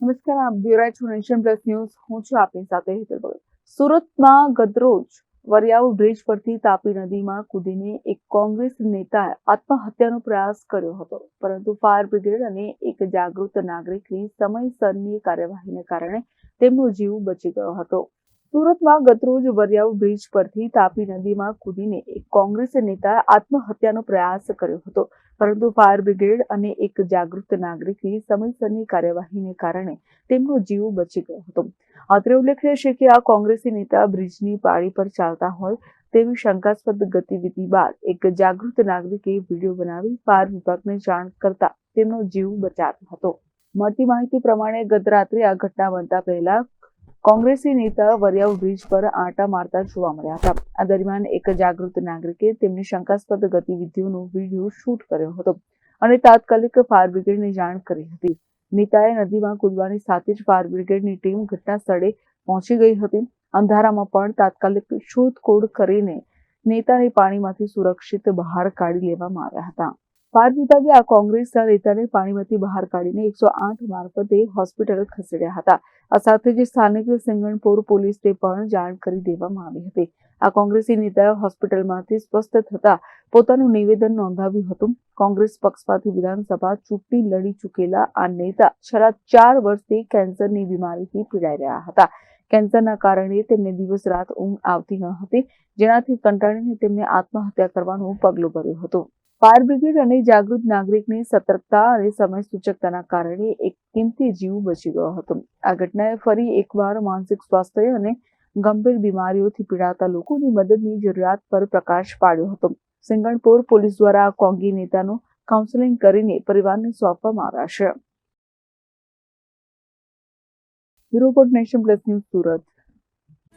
નમસ્કાર, આપ રહ્યા નેશન પ્લસ ન્યૂઝ. હું છું આપની સાથે હેતલ ભગત. સુરતમાં ગતરોજ વરિયાવ બ્રિજ પરથી તાપી નદીમાં કૂદીને એક કોંગ્રેસ નેતાએ આત્મહત્યાનો પ્રયાસ કર્યો હતો. પરંતુ ફાયર બ્રિગેડ અને એક જાગૃત નાગરિકની સમયસરની કાર્યવાહીને કારણે તેમનો જીવ બચી ગયો હતો. સુરતમાં ગતરોજ વરિયાવ બ્રિજ પરથી તાપી નદીમાં કૂદીને એક કોંગ્રેસ નેતાએ આત્મહત્યાનો પ્રયાસ કર્યો હતો. પરંતુ ફાયર બ્રિગેડ અને એક જાગૃત નાગરિકની સમયસરની કાર્યવાહીને કારણે તેમનો જીવ બચી ગયો હતો. અત્રે ઉલ્લેખનીય છે કે આ કોંગ્રેસી નેતા બ્રિજની પાળી પર ચાલતા હોય તેવી શંકાસ્પદ ગતિવિધિ બાદ એક જાગૃત નાગરિકે વીડિયો બનાવી ફાયર વિભાગને જાણ કરતા તેમનો જીવ બચાવ્યો હતો. મળતી માહિતી પ્રમાણે ગત રાત્રે આ ઘટના બનતા પહેલા કોંગ્રેસી નેતા વરિયાવ બ્રિજ પર આંટા મારતા જોવા મળ્યા હતા. આ દરમિયાન એક જાગૃત નાગરિકે તેમની શંકાસ્પદ ગતિવિધિઓનો વીડિયો શૂટ કર્યો હતો અને તાત્કાલિક ફાયર બ્રિગેડને જાણ કરી હતી. નેતાએ નદીમાં કૂદવાની સાથે જ ફાયર બ્રિગેડની ટીમ ઘટના સ્થળે પહોંચી ગઈ હતી. અંધારામાં પણ તાત્કાલિક શોધખોળ કરીને નેતાને પાણીમાંથી સુરક્ષિત બહાર કાઢી લેવામાં આવ્યા હતા. ફાયર વિભાગે આ કોંગ્રેસના નેતાને પાણીમાંથી બહાર કાઢીને એકસો આઠ મારફતે હોસ્પિટલ ખસેડ્યા હતા. આ સાથે જ સ્થાનિક સિંગણપુર પોલીસને પણ જાણ કરી દેવામાં આવી હતી. આ કોંગ્રેસી નેતાએ હોસ્પિટલમાંથી સ્વસ્થ થતા પોતાનું નિવેદન નોંધાવ્યું હતું. કોંગ્રેસ પક્ષમાંથી વિધાનસભા ચૂંટણી લડી ચૂકેલા આ નેતા છેલ્લા ચાર વર્ષથી કેન્સરની બીમારીથી પીડાઈ રહ્યા હતા. કેન્સરના કારણે તેમને દિવસ રાત ઊંઘ આવતી ન હતી, જેનાથી કંટાળીને તેમને આત્મહત્યા કરવાનું પગલું ભર્યું હતું. ફાયર બ્રિગેડ અને જાગૃત નાગરિકની સતર્કતા અને સમય સૂચકતાના કારણે એક કિંમતી જીવ બચી ગયો હતો. આ ઘટનાએ ફરી એકવાર માનસિક સ્વાસ્થ્ય અને ગંભીર બીમારીઓથી પીડાતા લોકોની મદદની જરૂરિયાત પર પ્રકાશ પાડ્યો હતો. સિંગણપુર પોલીસ દ્વારા કોંગી નેતાનું કાઉન્સેલિંગ કરીને પરિવારને સોંપવામાં આવ્યા છે. Bureau nation plus news Surat.